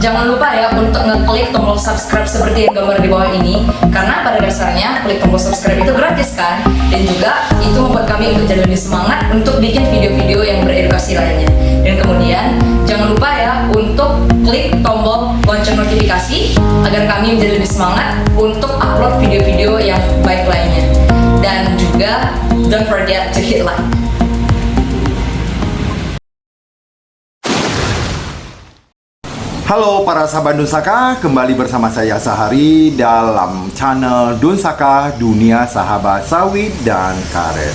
Jangan lupa ya untuk ngeklik tombol subscribe seperti yang gambar di bawah ini Karena pada dasarnya klik tombol subscribe itu gratis kan? Dan juga itu membuat kami untuk jadi lebih semangat untuk bikin video-video yang beredukasi lainnya. Dan kemudian jangan lupa ya untuk klik tombol lonceng notifikasi Agar kami menjadi lebih semangat untuk upload video-video yang baik lainnya. Dan juga don't forget to hit like Halo para sahabat Dunsaka, kembali bersama saya Sahari dalam channel Dunsaka Dunia Sahabat Sawit dan Karet.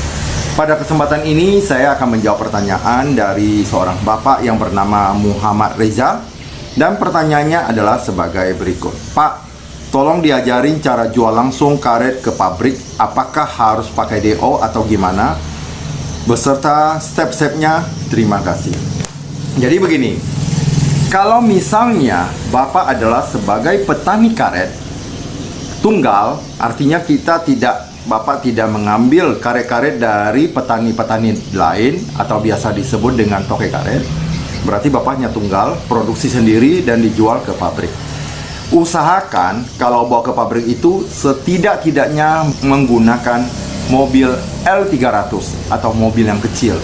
Pada kesempatan ini saya akan menjawab pertanyaan dari seorang bapak yang bernama Muhammad Reza dan pertanyaannya adalah sebagai berikut. Pak, tolong diajarin cara jual langsung karet ke pabrik, apakah harus pakai DO atau gimana? Beserta step-stepnya, terima kasih. Jadi begini, kalau misalnya Bapak adalah sebagai petani karet tunggal, artinya kita tidak Bapak tidak mengambil karet-karet dari petani-petani lain atau biasa disebut dengan toke karet. Berarti Bapaknya tunggal, produksi sendiri dan dijual ke pabrik. Usahakan kalau bawa ke pabrik itu setidak-tidaknya menggunakan mobil L300 atau mobil yang kecil.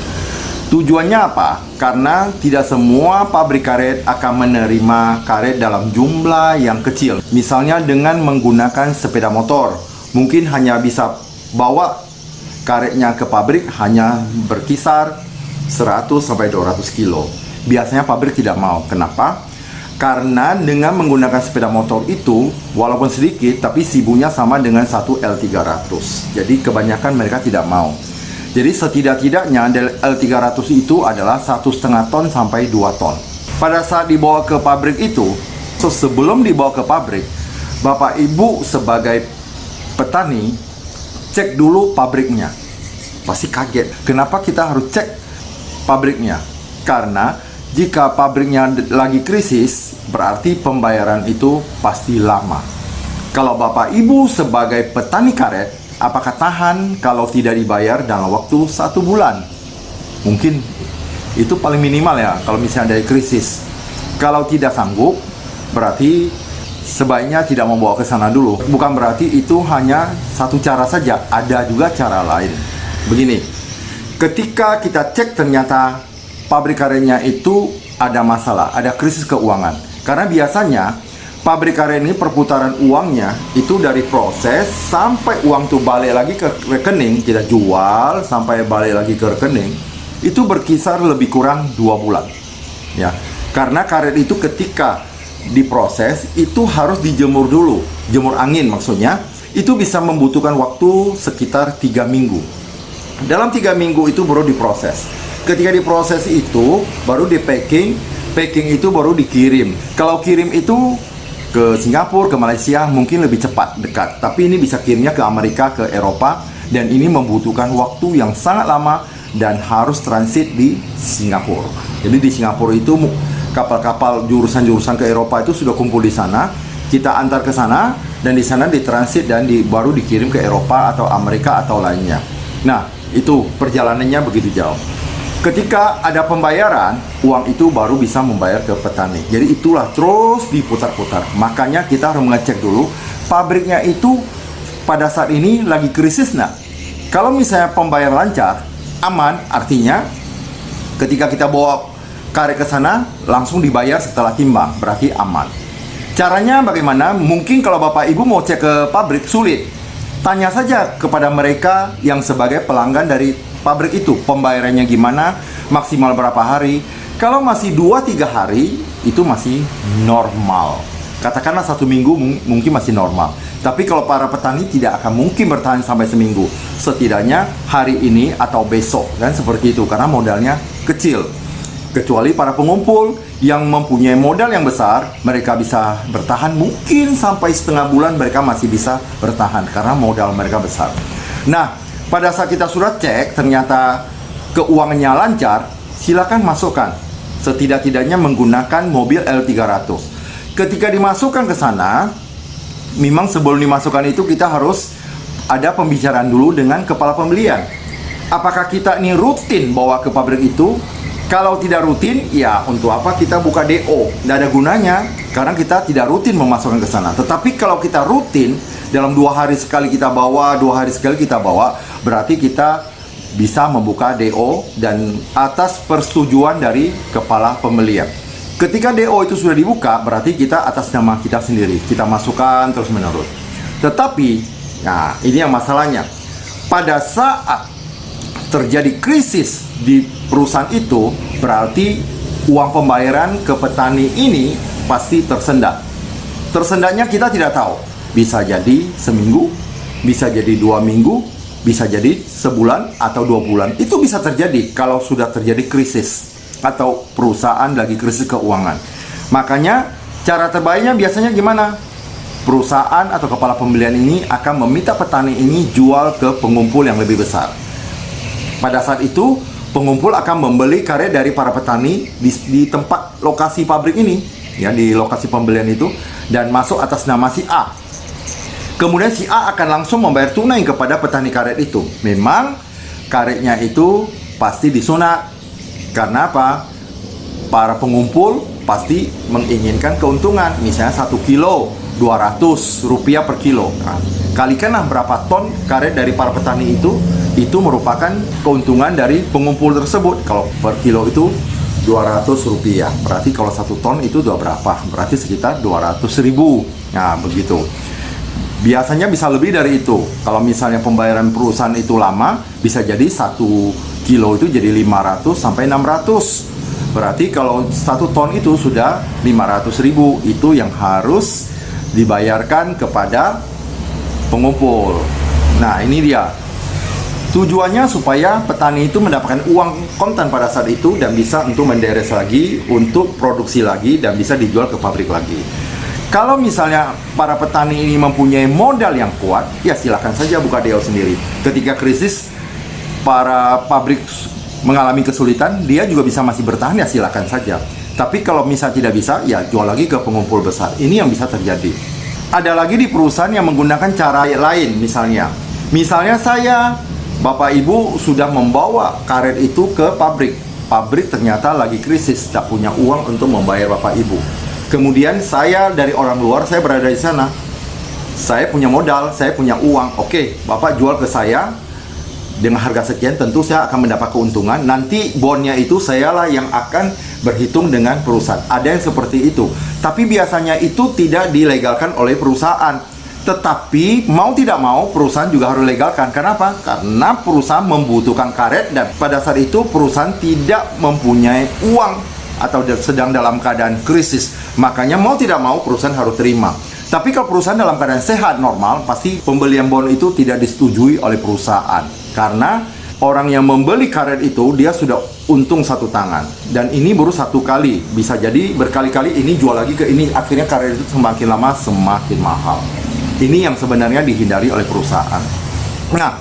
Tujuannya apa? Karena tidak semua pabrik karet akan menerima karet dalam jumlah yang kecil. Misalnya dengan menggunakan sepeda motor, mungkin hanya bisa bawa karetnya ke pabrik hanya berkisar 100 sampai 200 kilo. Biasanya pabrik tidak mau. Kenapa? Karena dengan menggunakan sepeda motor itu, walaupun sedikit, tapi sibunya sama dengan satu L300. Jadi kebanyakan mereka tidak mau. Jadi setidak-tidaknya L300 itu adalah satu setengah ton sampai 2 ton. Pada saat dibawa ke pabrik itu, so sebelum dibawa ke pabrik, Bapak Ibu sebagai petani cek dulu pabriknya. Pasti kaget. Kenapa kita harus cek pabriknya? Karena jika pabriknya lagi krisis, berarti pembayaran itu pasti lama. Kalau Bapak Ibu sebagai petani karet apakah tahan kalau tidak dibayar dalam waktu satu bulan? Mungkin itu paling minimal ya kalau misalnya dari krisis. Kalau tidak sanggup, berarti sebaiknya tidak membawa ke sana dulu. Bukan berarti itu hanya satu cara saja, ada juga cara lain. Begini, ketika kita cek ternyata pabrik karetnya itu ada masalah, ada krisis keuangan. Karena biasanya pabrik karet ini perputaran uangnya itu dari proses sampai uang itu balik lagi ke rekening. Tidak jual sampai balik lagi ke rekening. Itu berkisar lebih kurang dua bulan. Ya karena karet itu ketika diproses itu harus dijemur dulu. Jemur angin maksudnya. Itu bisa membutuhkan waktu sekitar tiga minggu. Dalam tiga minggu itu baru diproses. Ketika diproses itu baru di packing. Packing itu baru dikirim. Kalau kirim itu ke Singapura, ke Malaysia mungkin lebih cepat, dekat. Tapi ini bisa kirimnya ke Amerika, ke Eropa dan ini membutuhkan waktu yang sangat lama dan harus transit di Singapura. Jadi di Singapura itu kapal-kapal jurusan-jurusan ke Eropa itu sudah kumpul di sana. Kita antar ke sana dan di sana ditransit dan di, baru dikirim ke Eropa atau Amerika atau lainnya. Nah, itu perjalanannya begitu jauh. Ketika ada pembayaran, uang itu baru bisa membayar ke petani. Jadi itulah terus diputar-putar. Makanya kita harus mengecek dulu pabriknya itu pada saat ini lagi krisis nah. Kalau misalnya pembayaran lancar, aman, artinya ketika kita bawa karet ke sana langsung dibayar setelah timbang, berarti aman. Caranya bagaimana? Mungkin kalau Bapak Ibu mau cek ke pabrik sulit. Tanya saja kepada mereka yang sebagai pelanggan dari pabrik itu pembayarannya gimana maksimal berapa hari. Kalau masih 2-3 hari itu masih normal. Katakanlah satu minggu mungkin masih normal. Tapi kalau para petani tidak akan mungkin bertahan sampai seminggu. Setidaknya hari ini atau besok kan seperti itu. Karena modalnya kecil. Kecuali para pengumpul yang mempunyai modal yang besar mereka bisa bertahan mungkin sampai setengah bulan mereka masih bisa bertahan karena modal mereka besar. Nah pada saat kita sudah cek ternyata keuangannya lancar, silakan masukkan. Setidak-tidaknya menggunakan mobil L300. Ketika dimasukkan ke sana, memang sebelum dimasukkan itu kita harus ada pembicaraan dulu dengan kepala pembelian. Apakah kita ini rutin bawa ke pabrik itu? Kalau tidak rutin, ya untuk apa kita buka DO? Tidak ada gunanya Karena kita tidak rutin memasukkan ke sana. Tetapi kalau kita rutin dalam dua hari sekali kita bawa, dua hari sekali kita bawa, berarti kita bisa membuka DO dan atas persetujuan dari kepala pembelian. Ketika DO itu sudah dibuka, berarti kita atas nama kita sendiri, kita masukkan terus menerus. Tetapi, nah ini yang masalahnya. Pada saat terjadi krisis di perusahaan itu, berarti uang pembayaran ke petani ini pasti tersendat. Tersendatnya kita tidak tahu. Bisa jadi seminggu, bisa jadi dua minggu, bisa jadi sebulan atau dua bulan. Itu bisa terjadi kalau sudah terjadi krisis atau perusahaan lagi krisis keuangan. Makanya cara terbaiknya biasanya gimana? Perusahaan atau kepala pembelian ini akan meminta petani ini jual ke pengumpul yang lebih besar. Pada saat itu, pengumpul akan membeli karet dari para petani di, di tempat lokasi pabrik ini, ya di lokasi pembelian itu, dan masuk atas nama si A. Kemudian si A akan langsung membayar tunai kepada petani karet itu. Memang karetnya itu pasti disunat. Karena apa? Para pengumpul pasti menginginkan keuntungan. Misalnya satu kilo 200 rupiah per kilo. Nah, kalikanlah berapa ton karet dari para petani itu, itu merupakan keuntungan dari pengumpul tersebut. Kalau per kilo itu 200 rupiah. Berarti kalau satu ton itu udah berapa? Berarti sekitar 200 ribu. Nah, begitu. Biasanya bisa lebih dari itu. Kalau misalnya pembayaran perusahaan itu lama, bisa jadi satu kilo itu jadi 500 sampai 600. Berarti kalau satu ton itu sudah 500 ribu, itu yang harus dibayarkan kepada pengumpul. Nah, ini dia. Tujuannya supaya petani itu mendapatkan uang kontan pada saat itu dan bisa untuk menderes lagi, untuk produksi lagi dan bisa dijual ke pabrik lagi. Kalau misalnya para petani ini mempunyai modal yang kuat, ya silakan saja buka DO sendiri. Ketika krisis, para pabrik mengalami kesulitan, dia juga bisa masih bertahan ya silakan saja. Tapi kalau misal tidak bisa, ya jual lagi ke pengumpul besar. Ini yang bisa terjadi. Ada lagi di perusahaan yang menggunakan cara lain, misalnya. Misalnya saya, Bapak Ibu sudah membawa karet itu ke pabrik. Pabrik ternyata lagi krisis, tak punya uang untuk membayar Bapak Ibu. Kemudian saya dari orang luar, saya berada di sana. Saya punya modal, saya punya uang. Oke, Bapak jual ke saya dengan harga sekian, tentu saya akan mendapat keuntungan. Nanti bonnya itu sayalah yang akan berhitung dengan perusahaan. Ada yang seperti itu. Tapi biasanya itu tidak dilegalkan oleh perusahaan. Tetapi mau tidak mau perusahaan juga harus legalkan. Kenapa? Karena perusahaan membutuhkan karet dan pada saat itu perusahaan tidak mempunyai uang atau sedang dalam keadaan krisis. Makanya mau tidak mau perusahaan harus terima. Tapi kalau perusahaan dalam keadaan sehat normal, pasti pembelian bon itu tidak disetujui oleh perusahaan. Karena orang yang membeli karet itu dia sudah untung satu tangan. Dan ini baru satu kali. Bisa jadi berkali-kali ini jual lagi ke ini. Akhirnya karet itu semakin lama semakin mahal. Ini yang sebenarnya dihindari oleh perusahaan. Nah,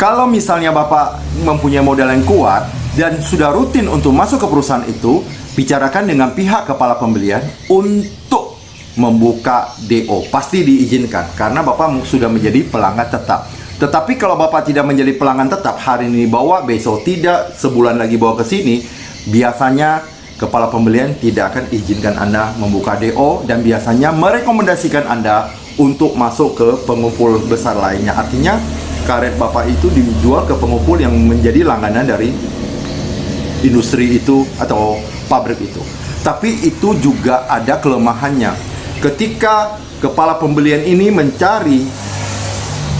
kalau misalnya Bapak mempunyai modal yang kuat dan sudah rutin untuk masuk ke perusahaan itu, bicarakan dengan pihak kepala pembelian untuk membuka DO. Pasti diizinkan karena Bapak sudah menjadi pelanggan tetap. Tetapi kalau Bapak tidak menjadi pelanggan tetap, hari ini bawa, besok tidak, sebulan lagi bawa ke sini, biasanya kepala pembelian tidak akan izinkan Anda membuka DO dan biasanya merekomendasikan Anda untuk masuk ke pengumpul besar lainnya. Artinya karet Bapak itu dijual ke pengumpul yang menjadi langganan dari industri itu atau pabrik itu. Tapi itu juga ada kelemahannya. Ketika kepala pembelian ini mencari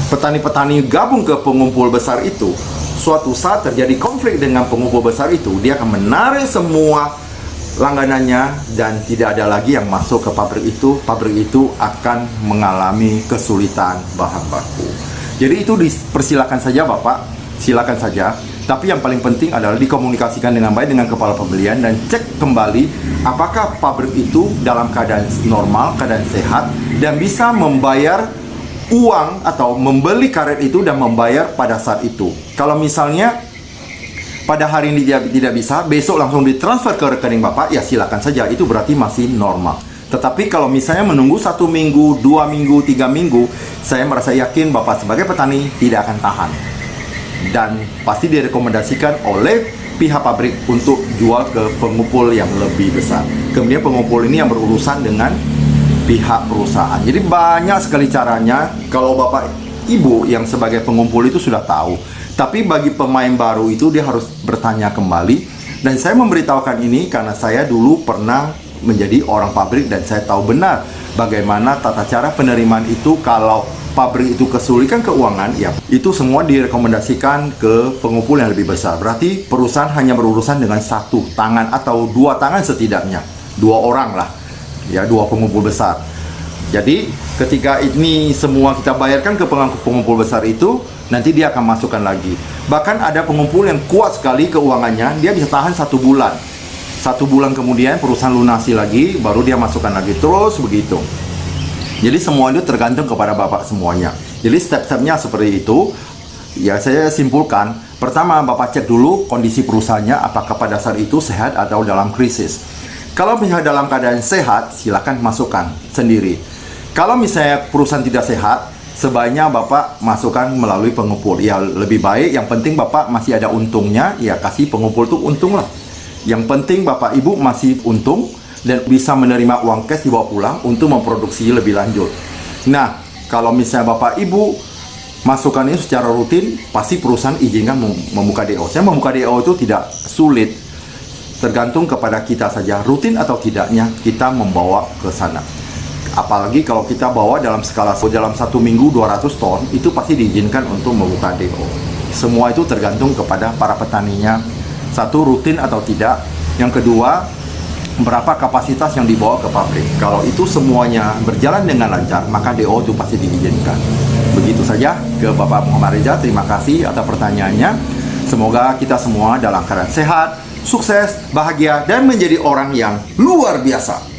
petani-petani gabung ke pengumpul besar itu, suatu saat terjadi konflik dengan pengumpul besar itu, dia akan menarik semua langganannya dan tidak ada lagi yang masuk ke pabrik itu. Pabrik itu akan mengalami kesulitan bahan baku. Jadi itu dipersilakan saja Bapak, silakan saja tapi yang paling penting adalah dikomunikasikan dengan baik dengan kepala pembelian dan cek kembali apakah pabrik itu dalam keadaan normal, keadaan sehat dan bisa membayar uang atau membeli karet itu dan membayar pada saat itu. Kalau misalnya pada hari ini dia tidak bisa, besok langsung ditransfer ke rekening Bapak, ya silakan saja. Itu berarti masih normal. Tetapi kalau misalnya menunggu satu minggu, dua minggu, tiga minggu, saya merasa yakin Bapak sebagai petani tidak akan tahan dan pasti direkomendasikan oleh pihak pabrik untuk jual ke pengumpul yang lebih besar. Kemudian pengumpul ini yang berurusan dengan pihak perusahaan. Jadi banyak sekali caranya kalau Bapak Ibu yang sebagai pengumpul itu sudah tahu. Tapi bagi pemain baru itu dia harus bertanya kembali. Dan saya memberitahukan ini karena saya dulu pernah menjadi orang pabrik dan saya tahu benar bagaimana tata cara penerimaan itu kalau pabrik itu kesulitan keuangan ya itu semua direkomendasikan ke pengumpul yang lebih besar. Berarti perusahaan hanya berurusan dengan satu tangan atau dua tangan setidaknya. Dua orang lah ya dua pengumpul besar. Jadi ketika ini semua kita bayarkan ke pengumpul besar itu nanti dia akan masukkan lagi. Bahkan ada pengumpul yang kuat sekali keuangannya dia bisa tahan satu bulan. Satu bulan kemudian perusahaan lunasi lagi baru dia masukkan lagi. Terus begitu. Jadi semua itu tergantung kepada bapak semuanya. Jadi step-stepnya seperti itu. Ya saya simpulkan. Pertama bapak cek dulu kondisi perusahaannya apakah pada saat itu sehat atau dalam krisis. Kalau misalnya dalam keadaan sehat silakan masukkan sendiri. Kalau misalnya perusahaan tidak sehat sebaiknya Bapak masukkan melalui pengumpul. Ya lebih baik, yang penting Bapak masih ada untungnya, ya kasih pengumpul itu untung lah. Yang penting Bapak Ibu masih untung dan bisa menerima uang cash dibawa pulang untuk memproduksi lebih lanjut. Nah, kalau misalnya Bapak Ibu masukkan ini secara rutin, pasti perusahaan izinkan mem- membuka DO. Saya membuka DO itu tidak sulit, tergantung kepada kita saja rutin atau tidaknya kita membawa ke sana apalagi kalau kita bawa dalam skala dalam satu minggu 200 ton itu pasti diizinkan untuk membuka DO semua itu tergantung kepada para petaninya. Satu rutin atau tidak. Yang kedua berapa kapasitas yang dibawa ke pabrik. Kalau itu semuanya berjalan dengan lancar maka DO itu pasti diizinkan. Begitu saja ke Bapak Muhammad Reza. Terima kasih atas pertanyaannya. Semoga kita semua dalam keadaan sehat sukses bahagia dan menjadi orang yang luar biasa